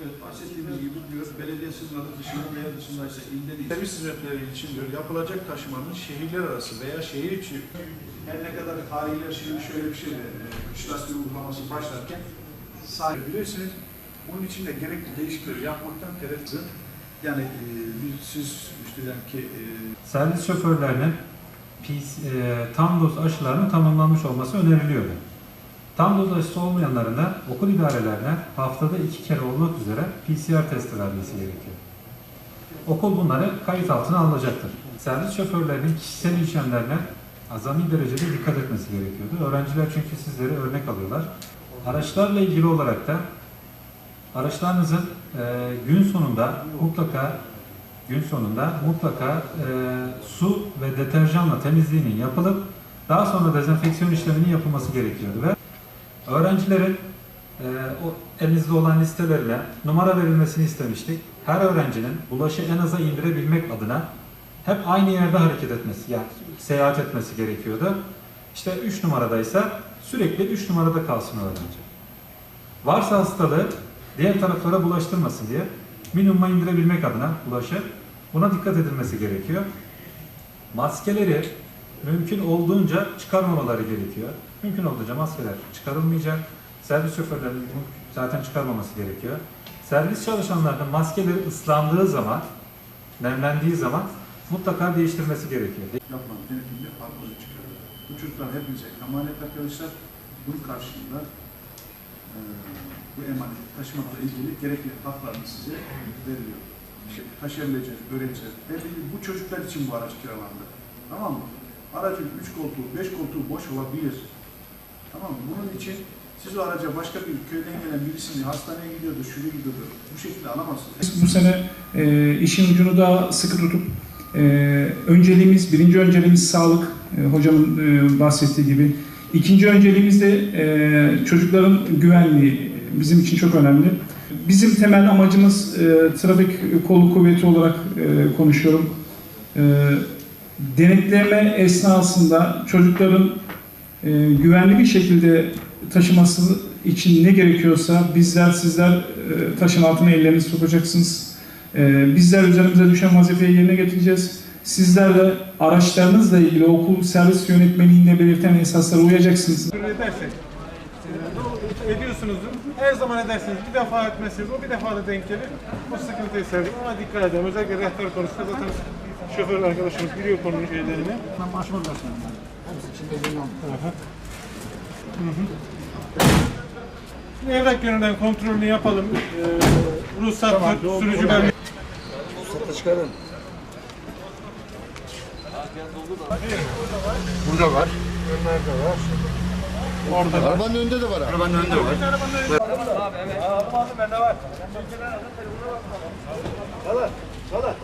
Evet, bahsettiğimiz gibi diyor, belediye sınırları dışında veya dışındaysa ilde değil. Servis hizmetleri için diyor yapılacak taşımanın şehirler arası veya şehir içi Her ne kadar haliyle şimdi şöyle bir şey de, e, üç lastik uygulaması başlarken sahip bilirsiniz. Bunun için de gerekli değişiklikleri yapmaktan tereddüt yani e, siz işte yani ki e, Servis şoförlerinin PC, e, tam doz aşılarının tamamlanmış olması öneriliyordu. Tam doz aşısı olmayanların da okul idarelerine haftada iki kere olmak üzere PCR testi vermesi gerekiyor. Okul bunları kayıt altına alacaktır. Servis şoförlerinin kişisel işlemlerine azami derecede dikkat etmesi gerekiyordu. Öğrenciler çünkü sizleri örnek alıyorlar. Araçlarla ilgili olarak da araçlarınızın e, gün sonunda mutlaka gün sonunda mutlaka e, su ve deterjanla temizliğinin yapılıp daha sonra dezenfeksiyon işleminin yapılması gerekiyordu ve öğrencilerin e, o elinizde olan listelerine numara verilmesini istemiştik. Her öğrencinin bulaşı en aza indirebilmek adına hep aynı yerde hareket etmesi, yani seyahat etmesi gerekiyordu. İşte 3 numaradaysa sürekli 3 numarada kalsın öğrenci. Varsa hastalığı diğer taraflara bulaştırmasın diye minimuma indirebilmek adına bulaşı buna dikkat edilmesi gerekiyor. Maskeleri mümkün olduğunca çıkarmamaları gerekiyor. Mümkün olduğunca maskeler çıkarılmayacak. Servis şoförlerinin bunu zaten çıkarmaması gerekiyor. Servis çalışanlarının maskeleri ıslandığı zaman, nemlendiği zaman mutlaka değiştirmesi gerekiyor. yapılan denetimde farklı çıkarıyor. Bu çocuklar hepinize emanet arkadaşlar. Bunun karşılığında e, bu emaneti taşımakla ilgili gerekli haklarını size veriliyor. İşte taşıyabileceğiz, ki bu çocuklar için bu araç kiralandı. Tamam mı? Aracın üç koltuğu, beş koltuğu boş olabilir. Tamam mı? Bunun için siz o araca başka bir köyden gelen birisini hastaneye gidiyordu, şuraya gidiyordu. Bu şekilde alamazsınız. Bu sene e, işin ucunu daha sıkı tutup e, önceliğimiz, birinci önceliğimiz sağlık, e, hocamın e, bahsettiği gibi. İkinci önceliğimiz de e, çocukların güvenliği bizim için çok önemli. Bizim temel amacımız e, trafik kolu kuvveti olarak e, konuşuyorum. E, denetleme esnasında çocukların e, güvenli bir şekilde taşıması için ne gerekiyorsa bizler sizler e, taşın altına ellerinizi sokacaksınız. E, bizler üzerimize düşen vazifeyi yerine getireceğiz. Sizler de araçlarınızla ilgili okul servis yönetmeliğinde belirten esaslara uyacaksınız. edersek ediyorsunuzdur. Her zaman ederseniz bir defa etmezseniz o bir defa da denk gelir. O sıkıntıyı sevdik ama dikkat edelim. Özellikle rehber konusunda zaten şoför arkadaşımız biliyor konunun şeylerini. Ben başıma Hepsi içinde yayınlandı. Şimdi evrak yönünden kontrolünü yapalım. Ee, ruhsat, sürücü belge. Ruhsatı çıkarın. Burada var. Önlerde var. Orada var. Arabanın önünde de var. Arabanın önünde var. Salat, salat.